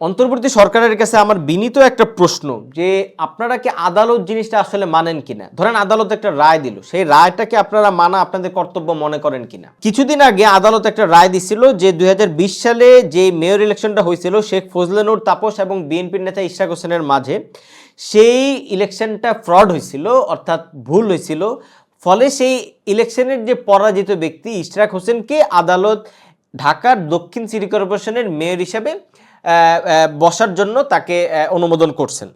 অন্তর্বর্তী সরকারের কাছে আমার বিনীত একটা প্রশ্ন যে আপনারা কি আদালত জিনিসটা আসলে মানেন কিনা? ধরেন আদালত একটা রায় দিল, সেই রায়টাকে আপনারা মানা আপনাদের কর্তব্য মনে করেন কিনা? কিছুদিন আগে আদালত একটা রায় দিছিল যে দুই সালে যে মেয়র ইলেকশনটা হয়েছিল, শেখ ফজলানুর তাপস এবং বিএনপির নেতা ইশরাক হোসেনের মাঝে, সেই ইলেকশনটা ফ্রড হয়েছিল, অর্থাৎ ভুল হয়েছিল। ফলে সেই ইলেকশনের যে পরাজিত ব্যক্তি ইশরাক হোসেনকে আদালত ঢাকার দক্ষিণ সিটি কর্পোরেশনের মেয়র হিসেবে বসার জন্য তাকে অনুমোদন করছেন।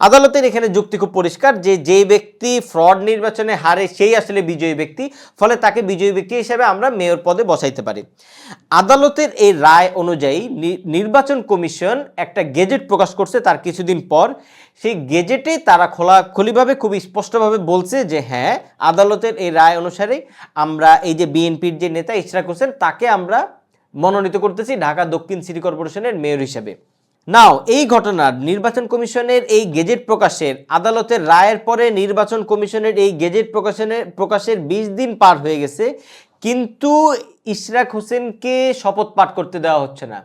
আদালতের এখানে যুক্তি খুব পরিষ্কার যে, যেই ব্যক্তি ফ্রড নির্বাচনে হারে সেই আসলে বিজয়ী ব্যক্তি, ফলে তাকে বিজয়ী ব্যক্তি হিসেবে আমরা মেয়র পদে বসাইতে পারি। আদালতের এই রায় অনুযায়ী নির্বাচন কমিশন একটা গেজেট প্রকাশ করছে তার কিছুদিন পর। সেই গেজেটে তারা খোলাখুলিভাবে খুব স্পষ্টভাবে বলছে যে হ্যাঁ আদালতের এই রায় অনুসারে আমরা এই যে বিএনপির যে নেতা ইশরাক হোসেন, তাকে আমরা মনোনীত করতেছি ঢাকা দক্ষিণ সিটি কর্পোরেশনের মেয়র হিসেবে। নাও, এই ঘটনার নির্বাচন কমিশনের এই গেজেট প্রকাশের আদালতের রায়ের পরে নির্বাচন কমিশনের এই গেজেট প্রকাশনের প্রকাশের বিশ দিন পার হয়ে গেছে, কিন্তু ইশরাক হোসেনকে শপথ পাঠ করতে দেওয়া হচ্ছে না।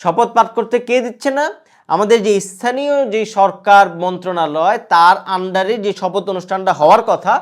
শপথ পাঠ করতে কে দিচ্ছে না? আমাদের যে স্থানীয় যে সরকার মন্ত্রণালয়, তার আন্ডারে যে শপথ অনুষ্ঠানটা হওয়ার কথা,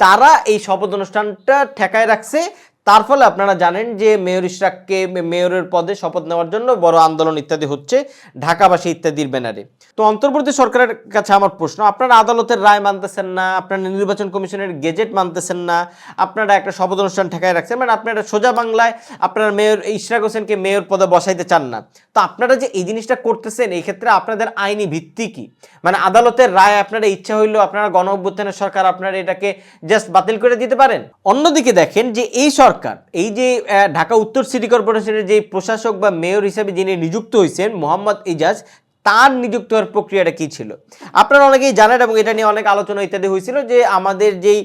তারা এই শপথ অনুষ্ঠানটা ঠেকায় রাখছে তার ফলে আপনারা জানেন যে মেয়র ইশরাককে মেয়রের পদে শপথ নেওয়ার জন্য বড় আন্দোলন ইত্যাদি হচ্ছে ঢাকাবাসী ইত্যাদির ব্যানারে। তো অন্তর্বর্তী সরকারের কাছে আমার প্রশ্ন, আপনারা আদালতের রায় মানতেছেন না, আপনারা নির্বাচন কমিশনের গেজেট মানতেছেন না, আপনারা একটা শপথ অনুষ্ঠান ঠেকায় রাখছেন মানে আপনারা সোজা বাংলায় আপনার মেয়র ইশরাক হোসেনকে মেয়র পদে বসাইতে চান না। তো আপনারা যে এই জিনিসটা করতেছেন, এই ক্ষেত্রে আপনাদের আইনি ভিত্তি কি? মানে আদালতের রায় আপনারা ইচ্ছা হইলেও আপনারা গণ অভ্যুত্থানের সরকার আপনারা এটাকে জাস্ট বাতিল করে দিতে পারেন? অন্যদিকে দেখেন যে এই সরকার এই যে ঢাকা উত্তর সিটি কর্পোরেশনের যে প্রশাসক বা মেয়র হিসেবে যিনি নিযুক্ত হয়েছেন, মোহাম্মদ ইজাজ, তার নিযুক্ত হওয়ার প্রক্রিয়াটা কী ছিল? আপনারা অনেকেই জানেন এবং এটা নিয়ে অনেক আলোচনা ইত্যাদি হয়েছিল যে, আমাদের যেই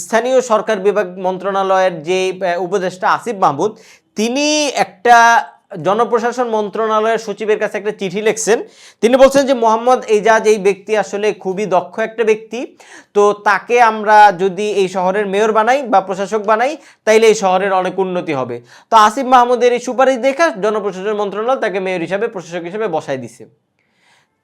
স্থানীয় সরকার বিভাগ মন্ত্রণালয়ের যে উপদেষ্টা আসিফ মাহমুদ, তিনি একটা জনপ্রশাসন মন্ত্রণালয়ের সচিবের কাছে একটা চিঠি লিখছেন। তিনি বলছেন যে, মোহাম্মদ এজাজ এই ব্যক্তি আসলে খুবই দক্ষ একটা ব্যক্তি। তো তাকে আমরা যদি এই শহরের মেয়র বানাই বা প্রশাসক বানাই, তাইলে এই শহরের অনেক উন্নতি হবে। তো আসিফ মাহমুদের এই সুপারিশ দেখা জনপ্রশাসন মন্ত্রণালয় তাকে মেয়র হিসাবে, প্রশাসক হিসাবে বসায় দিছে।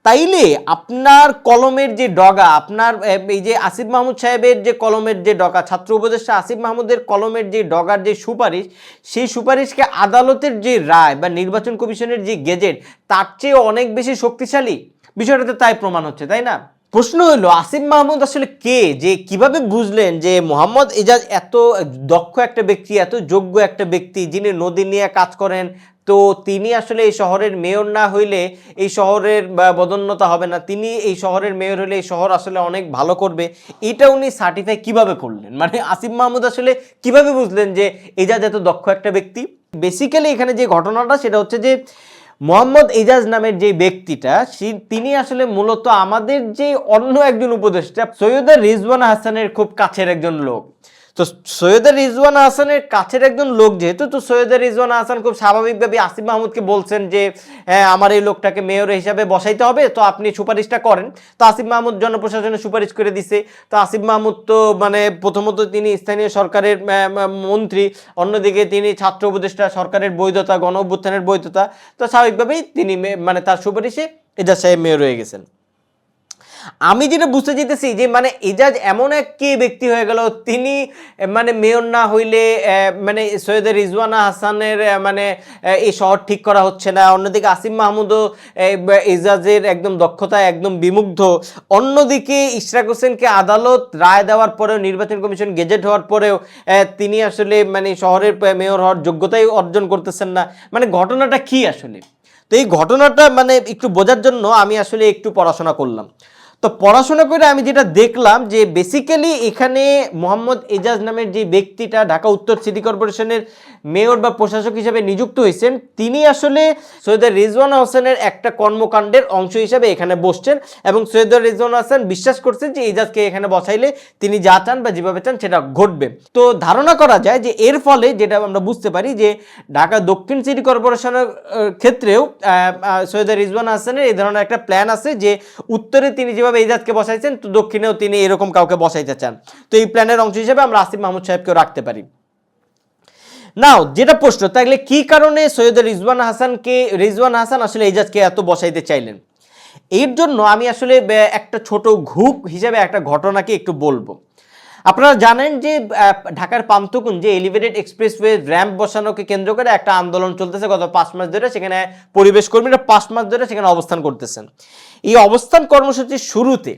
তাইলে আপনার কলমের যে ডগা, আপনার এই যে আসিফ মাহমুদ সাহেবের যে কলমের যে ডগা, ছাত্র উপদেষ্টা আসিফ মাহমুদের কলমের যে ডগার যে সুপারিশ, সেই সুপারিশকে আদালতের যে রায় বা নির্বাচন কমিশনের যে গেজেট, তার চেয়ে অনেক বেশি শক্তিশালী। বিষয়টাতে তাই প্রমাণ হচ্ছে, তাই না? প্রশ্ন হলো, আসিফ মাহমুদ আসলে কে? যে কীভাবে বুঝলেন যে মোহাম্মদ এজাজ এত দক্ষ একটা ব্যক্তি, এত যোগ্য একটা ব্যক্তি, যিনি নদী নিয়ে কাজ করেন তো তিনি আসলে এই শহরের মেয়র না হইলে এই শহরের বদন্যতা হবে না। তিনি এই শহরের মেয়র হলে এই শহর আসলে অনেক ভালো করবে। এটা উনি সার্টিফাই কীভাবে করলেন? মানে আসিফ মাহমুদ আসলে কীভাবে বুঝলেন যে এজাজ এত দক্ষ একটা ব্যক্তি? বেসিক্যালি এখানে যে ঘটনাটা সেটা হচ্ছে যে মোহাম্মদ এজাজ নামের যে ব্যক্তিটা তিনি আসলে মূলত আমাদের যে অন্য একজন উপদেষ্টা, সৈয়দা রিজওয়ান হাসানের খুব কাছের একজন লোক। তো সৈয়দা রিজওয়ান হাসানের কাছের একজন লোক যেহেতু, তো সৈয়দা রিজওয়ান হাসান খুব স্বাভাবিকভাবে আসিফ মাহমুদকে বলছেন যে হ্যাঁ আমার এই লোকটাকে মেয়র হিসাবে বসাইতে হবে, তো আপনি সুপারিশটা করেন। তো আসিফ মাহমুদ জনপ্রশাসনে সুপারিশ করে দিছে। তো আসিফ মাহমুদ তো মানে প্রথমত তিনি স্থানীয় সরকারের মন্ত্রী, অন্যদিকে তিনি ছাত্র উপদেষ্টা সরকারের বৈধতা গণ অভ্যুত্থানের বৈধতা, তো স্বাভাবিকভাবেই তিনি মানে তার সুপারিশে এজাজ সাহেব মেয়র হয়ে গেছেন। আমি যেটা বুঝতে চাইতেছি যে মানে এজাজ এমন এক কে ব্যক্তি হয়ে গেল, তিনি মানে মেয়র না হইলে মানে সৈয়দ রিজওয়ানা হাসানের মানে এই শহর ঠিক করা হচ্ছে না। অন্যদিকে আসিম মাহমুদও এজাজের একদম দক্ষতা একদম বিমুগ্ধ। অন্যদিকে ইশরাক হোসেনকে আদালত রায় দেওয়ার পরেও, নির্বাচন কমিশন গেজেট হওয়ার পরেও তিনি আসলে মানে শহরের মেয়র হওয়ার যোগ্যতাই অর্জন করতেছেন না। মানে ঘটনাটা কি আসলে? তো এই ঘটনাটা মানে একটু বোঝার জন্য আমি আসলে একটু পড়াশোনা করলাম। তো পড়াশোনা করে আমি যেটা দেখলাম যে বেসিক্যালি এখানে মোহাম্মদ এজাজ নামের যে ব্যক্তিটা ঢাকা উত্তর সিটি কর্পোরেশনের মেয়র বা প্রশাসক হিসেবে নিযুক্ত হয়েছেন, তিনি আসলে সৈয়দ রিজওয়ান হোসেনের একটা কর্মকাণ্ডের অংশ হিসেবে এখানে বসছেন এবং সৈয়দ রিজওয়ান হোসেন বিশ্বাস করছেন যে এজাজকে এখানে বসাইলে তিনি যা চান বা যেভাবে চান সেটা ঘটবে। তো ধারণা করা যায় যে এর ফলে যেটা আমরা বুঝতে পারি যে ঢাকা দক্ষিণ সিটি কর্পোরেশনের ক্ষেত্রেও সৈয়দ রিজওয়ান হাসানের এই ধরনের একটা প্ল্যান আছে যে উত্তরে তিনি যেভাবে এজাজকে বসাইছেন, তো দক্ষিণেও তিনি এরকম কাউকে বসাইতে চান। তো এই প্ল্যানের অংশ হিসেবে আমরা আসিফ মাহমুদ সাহেবকেও রাখতে পারি। নাও, যেটা প্রশ্ন, তাহলে কি কারণে সৈয়দ রিজওয়ান হাসানকে, রিজওয়ান হাসান আসলে এজাজকে এত বসাইতে চাইলেন? এর জন্য আমি আসলে একটা ছোট ঘুক হিসেবে একটা ঘটনাকে একটু বলব। আপনারা জানেন যে ঢাকার পান্থকুঞ্জে এলিভেটেড এক্সপ্রেসওয়ে র্যাম্প বসানোকে কেন্দ্র করে একটা আন্দোলন চলতেছে গত পাঁচ মাস ধরে, সেখানে পরিবেশ কর্মীরা পাঁচ মাস ধরে সেখানে অবস্থান করতেছেন। এই অবস্থান কর্মসূচির শুরুতে,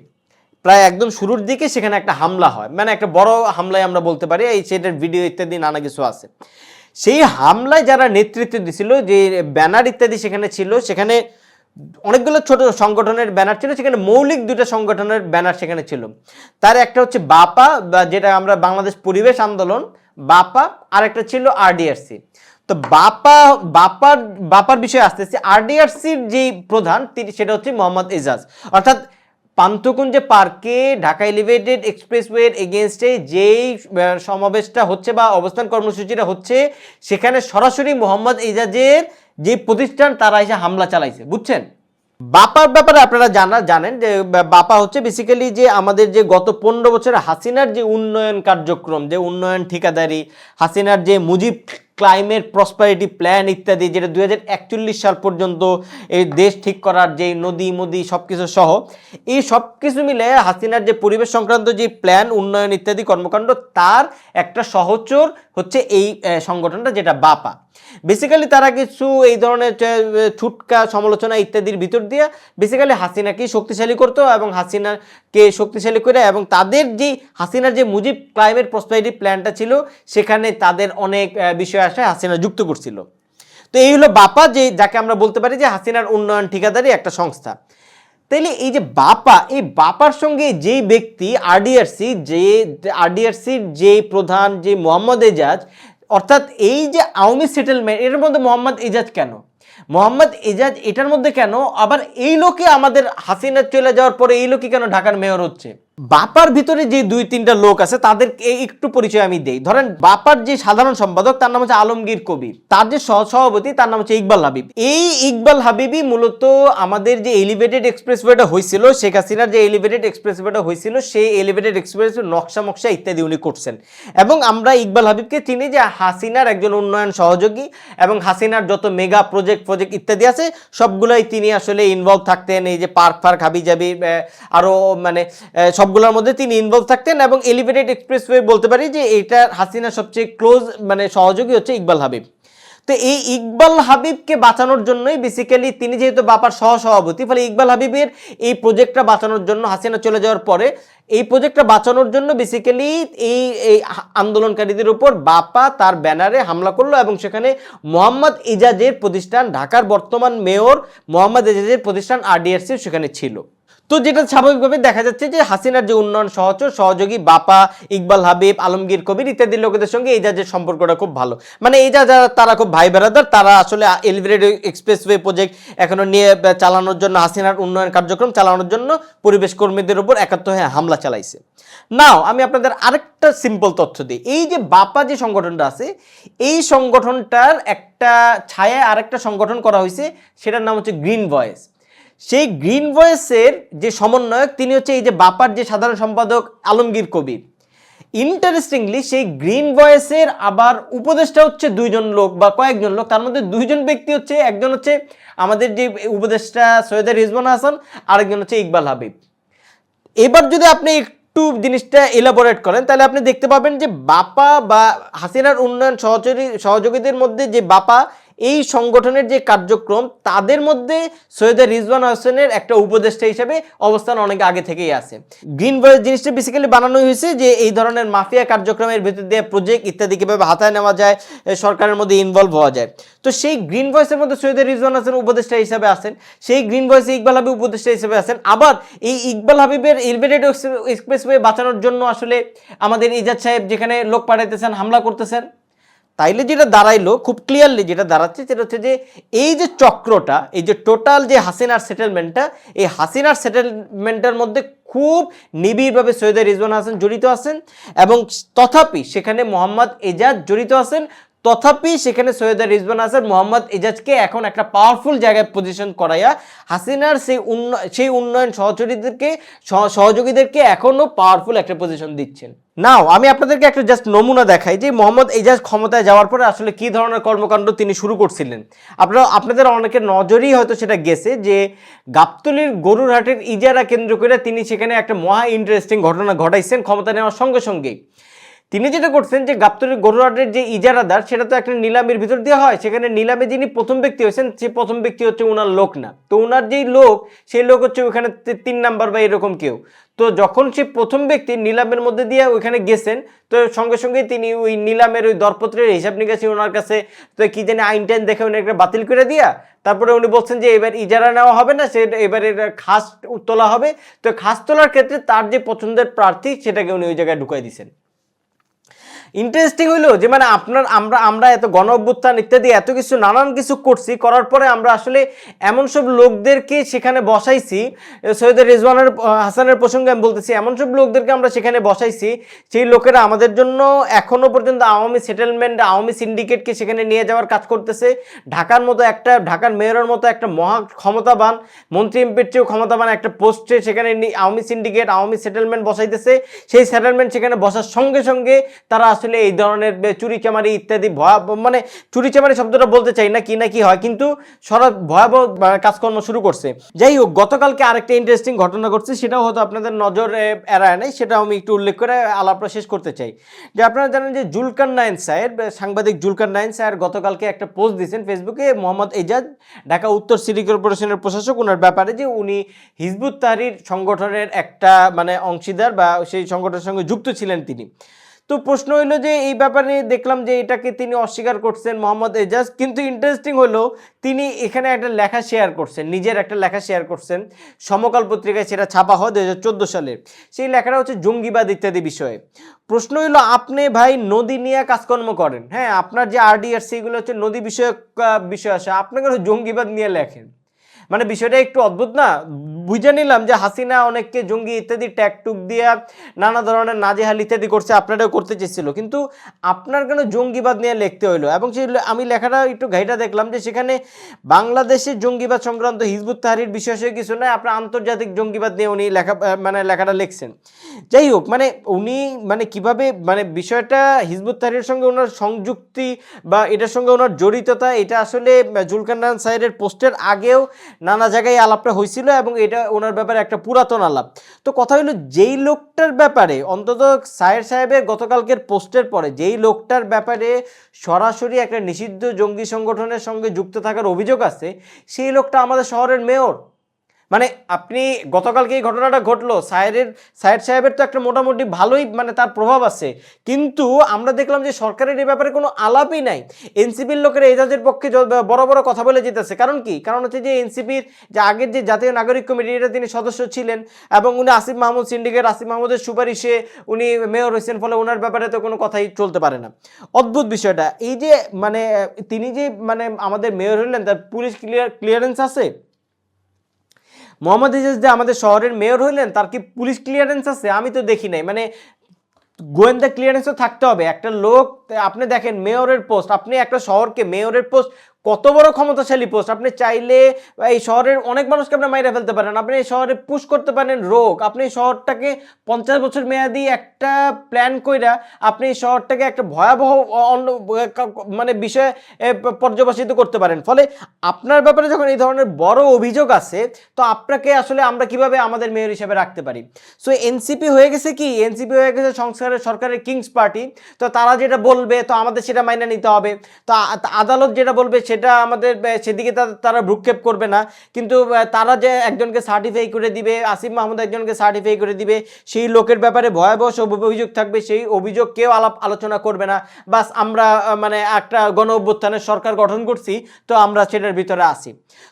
প্রায় একদম শুরুর দিকে সেখানে একটা হামলা হয়। মানে একটা বড় হামলায় আমরা বলতে পারি, এই সেটার ভিডিও ইত্যাদি, নানা কিছু আছে। সেই হামলায় যারা নেতৃত্ব দিছিল, যে ব্যানার ইত্যাদি সেখানে ছিল, সেখানে অনেকগুলো ছোট সংগঠনের ব্যানার ছিল, সেখানে মৌলিক দুটো সংগঠনের ব্যানার সেখানে ছিল। তার একটা হচ্ছে বাপা, বা যেটা আমরা বাংলাদেশ পরিবেশ আন্দোলন, বাপা আর একটা ছিল আরডিআরসি তো বাপা, বাপার বাপার বিষয়ে আসতেছি আরডিআরসির যেই প্রধান, তিনি সেটা হচ্ছে মোহাম্মদ এজাজ। অর্থাৎ পান্থকুঞ্জে পার্কে ঢাকা এলিভেটেড এক্সপ্রেসওয়ের এগেনস্টে যেই সমাবেশটা হচ্ছে বা অবস্থান কর্মসূচিটা হচ্ছে, সেখানে সরাসরি মোহাম্মদ এজাজের যে প্রতিষ্ঠান তারা এসে হামলা চালাইছে, বুঝছেন? বাপার ব্যাপারে আপনারা জানা, জানেন যে বাপা হচ্ছে বেসিক্যালি যে আমাদের যে গত পনেরো বছরে হাসিনার যে উন্নয়ন কার্যক্রম, যে উন্নয়ন ঠিকাদারি, হাসিনার যে মুজিব ক্লাইমেট প্রসপারিটি প্ল্যান ইত্যাদি, যেটা দু হাজার একচল্লিশ সাল পর্যন্ত এই দেশ ঠিক করার যে নদী, মদি সব কিছু সহ, এই সব কিছু মিলে হাসিনার যে পরিবেশ সংক্রান্ত যে প্ল্যান উন্নয়ন ইত্যাদি কর্মকাণ্ড, তার একটা সহচর হচ্ছে এই সংগঠনটা যেটা বাপা। বেসিক্যালি তারা কিছু এই ধরনের ছুটকা, সমালোচনা ইত্যাদির ভিতর দিয়ে বেসিক্যালি হাসিনাকে শক্তিশালী করতো এবং হাসিনাকে শক্তিশালী করে এবং তাদের যে হাসিনার যে মুজিব ক্লাইমেট প্রসপারিটি প্ল্যানটা ছিল, সেখানে তাদের অনেক বিষয় আসে হাসিনা যুক্ত করছিল। তো এই হলো বাপা যে, যাকে আমরা বলতে পারি যে হাসিনার উন্নয়ন ঠিকাদারি একটা সংস্থা। তাইলে এই যে বাপা, এই বাপার সঙ্গে যেই ব্যক্তি আরডিআরসি যে আরডিআরসির যে প্রধান, যে মোহাম্মদ এজাজ, অর্থাৎ এই যে আওয়ামী সেটেলমেন্ট এর মধ্যে মোহাম্মদ এজাজ কেন? মোহাম্মদ এজাজ এটার মধ্যে কেন? আবার এই লোকে আমাদের হাসিনা চলে যাওয়ার পরে এই লোকই কেন ঢাকার মেয়র হচ্ছে? বাপার ভিতরে যে দুই তিনটা লোক আছে তাদের একটু পরিচয় আমি দেই। ধরেন বাপার যে সাধারণ সম্পাদক তার নাম হচ্ছে আলমগীর কবির। তার যে সহ সভাপতি তার নাম হচ্ছে ইকবাল হাবিব। এই ইকবাল হাবিবই মূলত আমাদের যে এলিভেটেড এক্সপ্রেসওয়েটা হয়েছিল শেখ হাসিনার যে এলিভেটেড এক্সপ্রেসওয়েটা হয়েছিল সেই এলিভেটেড এক্সপ্রেস নকশা মকশা ইত্যাদি উনি করছেন। এবং আমরা ইকবাল হাবিবকে চিনি যে হাসিনার একজন উন্নয়ন সহযোগী এবং হাসিনার যত মেগা প্রজেক্ট প্রজেক্ট ইত্যাদি আছে সবগুলোই তিনি আসলে ইনভলভ থাকতেন। এই যে পার্ক ফার্ক হাবি জাবি আরও মানে আহ, সবগুলোর মধ্যে তিনি ইনভলভ থাকতেন এবং এলিভেটেড এক্সপ্রেসওয়ে বলতে পারি যে এটা হাসিনা সবচেয়ে ক্লোজ মানে সহযোগী হচ্ছে ইকবাল হাবিব। তো এই ইকবাল হাবিবকে বাঁচানোর জন্যই বেসিক্যালি তিনি যেহেতু বাপার সহ সভাপতি ফলে ইকবাল হাবিবের এই প্রজেক্টটা বাঁচানোর জন্য হাসিনা চলে যাওয়ার পরে এই প্রজেক্টটা বাঁচানোর জন্য বেসিক্যালি এই এই আন্দোলনকারীদের উপর বাপা তার ব্যানারে হামলা করল এবং সেখানে মোহাম্মদ ইজাজের প্রতিষ্ঠান, ঢাকার বর্তমান মেয়র মোহাম্মদ এজাজের প্রতিষ্ঠান আরডিআরসি সেখানে ছিল। তো যেটা স্বাভাবিকভাবে দেখা যাচ্ছে যে হাসিনার যে উন্নয়ন সহচর সহযোগী বাপা ইকবাল হাবিব, আলমগীর কবির ইত্যাদি লোকেদের সঙ্গে এজাজের সম্পর্কটা খুব ভালো। মানে যারা তারা খুব ভাই বেড়াদার তারা আসলে এলিভেটেড এক্সপ্রেসওয়ে প্রজেক্ট এখনও নিয়ে চালানোর জন্য, হাসিনার উন্নয়ন কার্যক্রম চালানোর জন্য পরিবেশ কর্মীদের উপর একাত্ম হয়ে হামলা চালাইছে। নাও, আমি আপনাদের আরেকটা সিম্পল তথ্য দিই। এই যে বাপা যে সংগঠনটা আছে, এই সংগঠনটার একটা ছায়ায় আরেকটা সংগঠন করা হয়েছে, সেটার নাম হচ্ছে গ্রিন ভয়েস। সেই গ্রিন ভয়েসের যে সমন্বয়ক, তিনি হচ্ছে এই যে বাপার যে সাধারণ সম্পাদক আলমগীর কবির। ইন্টারেস্টিংলি সেই গ্রিন ভয়েসের আবার উপদেষ্টা হচ্ছে দুইজন লোক বা কয়েকজন লোক, তার মধ্যে দুইজন ব্যক্তি হচ্ছে, একজন হচ্ছে আমাদের যে উপদেষ্টা সৈয়দ রিজমান হাসান, আরেকজন হচ্ছে ইকবাল হাবিব। এবার যদি আপনি একটু জিনিসটা এলাবোরেট করেন, তাহলে আপনি দেখতে পাবেন যে বাপা বা হাসিনার উন্নয়ন সহযোগী সহযোগীদের মধ্যে যে বাপা এই সংগঠনের যে কার্যক্রম, তাদের মধ্যে সৈয়দ রিজওয়ান হোসেনের একটা উপদেষ্টা হিসেবে অবস্থান অনেক আগে থেকেই আছে। গ্রিন ভয়েস জিনিসটা বেসিক্যালি বানানো হয়েছে যে, এই ধরনের মাফিয়া কার্যক্রমের ভিতর দিয়ে প্রজেক্ট ইত্যাদি কীভাবে হাতায় নেওয়া যায় সরকারের মধ্যে ইনভলভ হওয়া যায়। তো সেই গ্রিন ভয়েসের মধ্যে সৈয়দ রিজওয়ান হাসান উপদেষ্টা হিসাবে আছেন, সেই গ্রিন ভয়েসে ইকবাল হাবিব উপদেষ্টা হিসেবে আছেন। আবার এই ইকবাল হাবিবের এলিভেটেড এক্সপ্রেসওয়ে বাঁচানোর জন্য আসলে আমাদের ইজাজ সাহেব যেখানে লোক পাঠাইতেছেন, হামলা করতেছেন তাইলে যেটা দাঁড়াইলো, খুব ক্লিয়ারলি যেটা দাঁড়াচ্ছে সেটা হচ্ছে যে এই যে চক্রটা, এই যে টোটাল যে হাসিনার সেটেলমেন্টটা এই হাসিনার সেটেলমেন্টের মধ্যে খুব নিবিড়ভাবে সৈয়দ রিজওয়ান হাসান জড়িত আছেন এবং তথাপি সেখানে মোহাম্মদ এজাজ জড়িত আছেন, তথাপি সেখানে সৈয়দ রিজওয়ান হাসান, মোহাম্মদ এজাজকে এখন একটা পাওয়ারফুল জায়গায় পজিশন করাইয়া হাসিনার সেই উন্ন, সেই উন্নয়ন সহচরীদেরকে, সহ- সহযোগীদেরকে এখনও পাওয়ারফুল একটা পজিশন দিচ্ছেন। নাও আমি আপনাদেরকে একটা জাস্ট নমুনা দেখাই যে মোহাম্মদ এজাজ ক্ষমতায় যাওয়ার পরে আসলে কি ধরনের কর্মকাণ্ড তিনি শুরু করছিলেন। আপনারা, আপনাদের অনেকের নজরেই হয়তো সেটা গেছে যে গাবতলির গরুরহাটের ইজারা কেন্দ্র করে তিনি সেখানে একটা মহা ইন্টারেস্টিং ঘটনা ঘটাইছেন ক্ষমতা নেওয়ার সঙ্গে সঙ্গেই। তিনি যেটা করছেন যে গাবতলির গরুরহাটের যে ইজারাদার, সেটা তো একটা নিলামের ভিতর দিয়ে হয়। সেখানে নিলামে যিনি প্রথম ব্যক্তি হয়েছেন, সে প্রথম ব্যক্তি হচ্ছে ওনার লোক না। তো ওনার যেই লোক সেই লোক হচ্ছে ওখানে তি- তিন নাম্বার বা এরকম কেউ। তো যখন সে প্রথম ব্যক্তি নিলামের মধ্যে দিয়ে ওইখানে গেছেন, তো সঙ্গে সঙ্গে তিনি ওই নিলামের ওই দরপত্রের হিসাব নিকাশি ওনার কাছে, তো কি জানি আইন টাইন দেখে উনি একটা বাতিল করে দিয়া, তারপরে উনি বলছেন যে এবার ইজারা নেওয়া হবে না, সে এবার এটা খাস তোলা হবে। তো খাস তোলার ক্ষেত্রে তার যে পছন্দের প্রার্থী, সেটাকে উনি ওই জায়গায় ঢুকাই দিয়েছেন ইন্টারেস্টিং হইল যে মানে আপনার, আমরা আমরা এত গণ অভ্যুত্থান ইত্যাদি এত কিছু, নানান কিছু করছি, করার পরে আমরা আসলে এমন সব লোকদেরকে সেখানে বসাইছি, সৈয়দ রেজওয়ানের হাসানের প্রসঙ্গে আমি বলতেছি, এমন সব লোকদেরকে আমরা সেখানে বসাইছি, সেই লোকেরা আমাদের জন্য এখনও পর্যন্ত আওয়ামী সেটেলমেন্ট আওয়ামী সিন্ডিকেটকে সেখানে নিয়ে যাওয়ার কাজ করতেছে। ঢাকার মতো একটা, ঢাকার মেয়রের মতো একটা মহা ক্ষমতাবান, মন্ত্রী এমপির চেয়েও ক্ষমতাবান একটা পোস্টে সেখানে আওয়ামী সিন্ডিকেট আওয়ামী সেটেলমেন্ট বসাইতেছে। সেই সেটেলমেন্ট সেখানে বসার সঙ্গে সঙ্গে তারা আসলে এই ধরনের বে- চুরি চামারি ইত্যাদি ভয়াবহ মানে চুরি চামারি শব্দটা বলতে চাই না, কি না কি হয়, কিন্তু সরা ভয়াবহ কাজকর্ম শুরু করছে। যাই হোক, গতকালকে আরেকটা ইন্টারেস্টিং ঘটনা ঘটছে, সেটাও হয়তো আপনাদের নজর এড়ায় নাই, সেটাও আমি একটু উল্লেখ করে আলাপটা শেষ করতে চাই। যে আপনারা জানেন যে জুলকার নাইন সাহেব সাংবাদিক জুলকার নাইন স্যার গতকালকে একটা পোস্ট দিয়েছেন ফেসবুকে মোহাম্মদ এজাজ, ঢাকা উত্তর সিটি কর্পোরেশনের প্রশাসক ওনার ব্যাপারে যে উনি হিজবুত তাহরির সংগঠনের একটা মানে অংশীদার বা সেই সংগঠনের সঙ্গে যুক্ত ছিলেন তিনি। তো প্রশ্ন হইল যে এই ব্যাপারে দেখলাম যে এটাকে তিনি অস্বীকার করছেন মোহাম্মদ এজাজ। কিন্তু ইন্টারেস্টিং হলো তিনি এখানে একটা লেখা শেয়ার করছেন, নিজের একটা লেখা শেয়ার করছেন সমকাল পত্রিকায়, সেটা ছাপা হয় দু হাজার চোদ্দ সালে। সেই লেখাটা হচ্ছে জঙ্গিবাদ ইত্যাদি বিষয়ে। প্রশ্ন হইল, আপনি ভাই নদী নিয়ে কাজকর্ম করেন? হ্যাঁ আপনার যে আরডিআরসি এগুলো হচ্ছে নদী বিষয়ক বিষয় আসে আপনাকে জঙ্গিবাদ নিয়ে লেখেন। মানে বিষয়টা একটু অদ্ভুত না? বুঝে নিলাম যে হাসিনা অনেককে জঙ্গি ইত্যাদি ট্যাগ টুক দিয়া নানা ধরনের নাজেহাল ইত্যাদি করছে, আপনারাও করতে চেয়েছিল। কিন্তু আপনার কেন জঙ্গিবাদ নিয়ে লিখতে হইল? এবং সেই আমি লেখাটা একটু ঘাইটা দেখলাম যে সেখানে বাংলাদেশের জঙ্গিবাদ সংক্রান্ত হিজবুত তাহারির বিষয় কিছু নয় আপনার আন্তর্জাতিক জঙ্গিবাদ নিয়ে উনি লেখা মানে লেখাটা লিখছেন। যাই হোক মানে উনি মানে কীভাবে মানে বিষয়টা হিজবুত তাহারির সঙ্গে ওনার সংযুক্তি বা এটার সঙ্গে ওনার জড়িততা, এটা আসলে জুলকার নারায়ণ সাহেবের পোস্টের আগেও নানা জায়গায় আলাপটা হয়েছিল এবং এটা ওনার ব্যাপারে একটা পুরাতন আলাপ। তো কথা হলো, যেই লোকটার ব্যাপারে, অন্তত সায়ের সাহেবের গতকালকের পোস্টের পরে, যেই লোকটার ব্যাপারে সরাসরি একটা নিষিদ্ধ জঙ্গি সংগঠনের সঙ্গে যুক্ত থাকার অভিযোগ আছে, সেই লোকটা আমাদের শহরের মেয়র। মানে আপনি গতকালকে এই ঘটনাটা ঘটলো, সাহেরের, সাহের সাহেবের তো একটা মোটামুটি ভালোই মানে তার প্রভাব আছে। কিন্তু আমরা দেখলাম যে সরকারের এই ব্যাপারে কোনো আলাপই নাই। এনসিপির লোকেরা এজাজের পক্ষে বড় বড় কথা বলে যেতেছে। কারণ কি? কারণ হচ্ছে যে এনসিপির যে আগের যে জাতীয় নাগরিক কমিটি এটা তিনি সদস্য ছিলেন এবং উনি আসিফ মাহমুদ সিন্ডিকেট, আসিফ মাহমুদের সুপারিশে উনি মেয়র হয়েছেন, ফলে ওনার ব্যাপারে তো কোনো কথাই চলতে পারে না। অদ্ভুত বিষয়টা। এই যে মানে তিনি যে মানে আমাদের মেয়র হলেন, তার পুলিশ ক্লিয়ার, ক্লিয়ারেন্স আছে? মোহাম্মদ ইজাজ যে আমাদের শহরের মেয়র হইলেন, তার কি পুলিশ ক্লিয়ারেন্স আছে? আমি তো দেখি নাই। মানে গোয়েন্দা ক্লিয়ারেন্সও থাকতে হবে। একটা লোক আপনি দেখেন মেয়রের পোস্ট, আপনি একটা শহরকে মেয়রের পোস্ট, কত বড় ক্ষমতাশালী পোস্ট। আপনি চাইলে এই শহরের অনেক মানুষকে আপনি মাইরে ফেলতে পারেন। আপনি এই শহরে পুশ করতে পারেন রোগ। আপনি শহরটাকে পঞ্চাশ বছর মেয়াদি একটা প্ল্যান কইরা আপনি এই শহরটাকে একটা ভয়াবহ অন্য মানে বিষয়ে পর্যবেসিত করতে পারেন। ফলে আপনার ব্যাপারে যখন এই ধরনের বড় অভিযোগ আছে তো আপনাকে আসলে আমরা কীভাবে আমাদের মেয়র হিসেবে রাখতে পারি? সো এনসিপি হয়ে গেছে কি? এনসিপি হয়ে গেছে সংস্কারের, সরকারের কিংস পার্টি তো তারা যেটা বলবে, তো আমাদের সেটা মাইনে নিতে হবে। তো আদালত যেটা বলবে সেটা আমাদের সেদিকে তারা ভ্রুক্ষেপ করবে না। কিন্তু তারা যে একজনকে সার্টিফাই করে দিবে, আসিফ মাহমুদ একজনকে সার্টিফাই করে দিবে, সেই লোকের ব্যাপারে ভয়াবহ অভিযোগ থাকবে, সেই অভিযোগ কেউ আলাপ আলোচনা করবে না। বাস আমরা মানে একটা গণ অভ্যুত্থানের সরকার গঠন করছি, তো আমরা সেটার ভিতরে আসি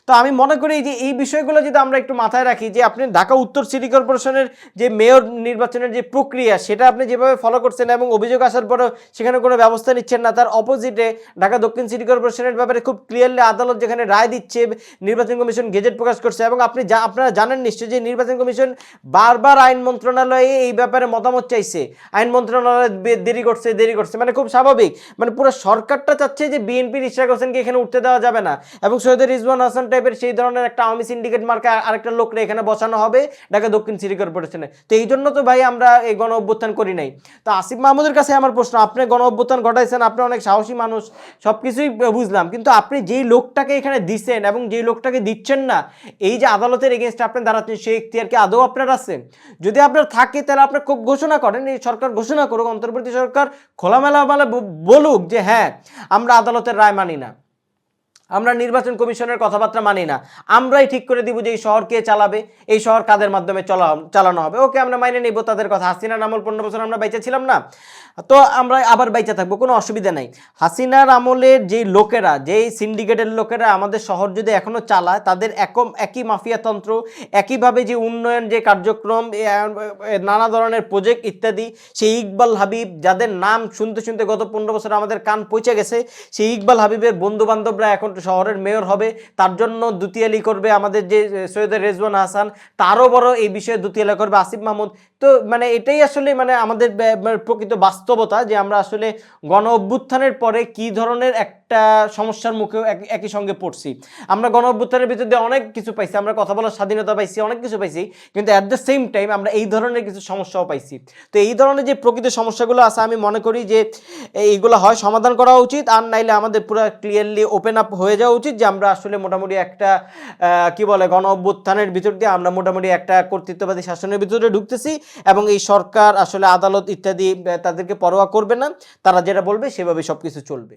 তো আমি মনে করি যে এই বিষয়গুলো যদি আমরা একটু মাথায় রাখি, যে আপনি ঢাকা উত্তর সিটি কর্পোরেশনের যে মেয়র নির্বাচনের যে প্রক্রিয়া, সেটা আপনি যেভাবে ফলো করছেন এবং অভিযোগ আসার পরেও সেখানে কোনো ব্যবস্থা নিচ্ছেন না। তার অপোজিটে ঢাকা দক্ষিণ সিটি কর্পোরেশনের ব্যাপারে খুব ক্লিয়ারলি আদালত যেখানে রায় দিচ্ছে, নির্বাচন কমিশন গেজেট প্রকাশ করছে এবং আপনি যা, আপনারা জানেন নিশ্চয়ই যে নির্বাচন কমিশন বারবার আইন মন্ত্রণালয়ে এই ব্যাপারে মতামত চাইছে। আইন মন্ত্রণালয় দেরি করছে দেরি করছে। মানে খুব স্বাভাবিক। মানে পুরো সরকারটা চাচ্ছে যে বিএনপির ইশরাক হোসেনকে এখানে উঠতে দেওয়া যাবে না। এবং সৈয়দ রিজওয়ান হাসান টাইপের সেই ধরনের একটা আওয়ামী সিন্ডিকেট মার্কা আরেকটা লোকরে এখানে বসানো হবে ঢাকা দক্ষিণ সিটি কর্পোরেশনে তো এই জন্য তো ভাই আমরা এই গণ অভ্যুত্থান করি নাই। তো আসিফ মাহমুদের কাছে আমার প্রশ্ন, আপনি গণ অভ্যুত্থান ঘটাইছেন, আপনি অনেক সাহসী মানুষ সব কিছুই বুঝলাম। কিন্তু আপনি যেই লোকটাকে এখানে দিচ্ছেন এবং যেই লোকটাকে দিচ্ছেন না, এই যে আদালতের এগেনস্টে আপনি দাঁড়াচ্ছেন, সেই ইখতিয়ার কি আদৌ আপনার আছে? যদি আপনার থাকে, তাহলে আপনার খুব ঘোষণা করেন, এই সরকার ঘোষণা করুক, অন্তর্বর্তী সরকার খোলামেলা মানে বলুক যে হ্যাঁ আমরা আদালতের রায় মানি না। আমরা নির্বাচন কমিশনের কথাবার্তা মানি না। আমরাই ঠিক করে দিব যে এই শহর কে চালাবে, এই শহর কাদের মাধ্যমে চলা, চালানো হবে। ওকে, আমরা মাইনে নিব, তাদের কথা। হাসিনা আমল পনেরো বছর আমরা বেঁচে ছিলাম না। তো আমরা আবার বাইচা থাকব, কোনো অসুবিধা নাই। হাসিনার আমলের যেই লোকেরা, যেই সিন্ডিকেটের লোকেরা আমাদের শহর যদি এখনও চালায়, তাদের একম, একই মাফিয়াতন্ত্র একইভাবে যে উন্নয়ন যে কার্যক্রম নানা ধরনের প্রজেক্ট ইত্যাদি, সেই ইকবাল হাবিব যাদের নাম শুনতে শুনতে গত পনেরো বছর আমাদের কান পৌঁছে গেছে, সেই ইকবাল হাবিবের বন্ধু বান্ধবরা এখন শহরের মেয়র হবে। তার জন্য দুতিয়ালি করবে আমাদের যে সৈয়দ রেজওয়ান হাসান, তারও বড় এই বিষয়ে দুতিয়ালি করবে আসিফ মাহমুদ। তো মানে এটাই আসলে মানে আমাদের প্রকৃত বাস্তবতা যে আমরা আসলে গণ অভ্যুত্থানের পরে কি ধরনের একটা সমস্যার মুখেও এক- একই সঙ্গে পড়ছি। আমরা গণ অভ্যুত্থানের ভিতর দিয়ে অনেক কিছু পাইছি, আমরা কথা বলার স্বাধীনতা পাইছি, অনেক কিছু পাইছি, কিন্তু অ্যাট দ্য সেম টাইম আমরা এই ধরনের কিছু সমস্যাও পাইছি। তো এই ধরনের যে প্রকৃত সমস্যাগুলো আছে, আমি মনে করি যে এইগুলো হয় সমাধান করা উচিত, আর নাইলে আমাদের পুরো ক্লিয়ারলি ওপেন আপ হয়ে যাওয়া উচিত যে আমরা আসলে মোটামুটি একটা কি বলে গণ অভ্যুত্থানের ভিতর দিয়ে আমরা মোটামুটি একটা কর্তৃত্ববাদী শাসনের ভিতরে ঢুকতেছি এবং এই সরকার আসলে আদালত ইত্যাদি তাদেরকে পরোয়া করবে না। তারা যেটা বলবে সেভাবে সব কিছু চলবে।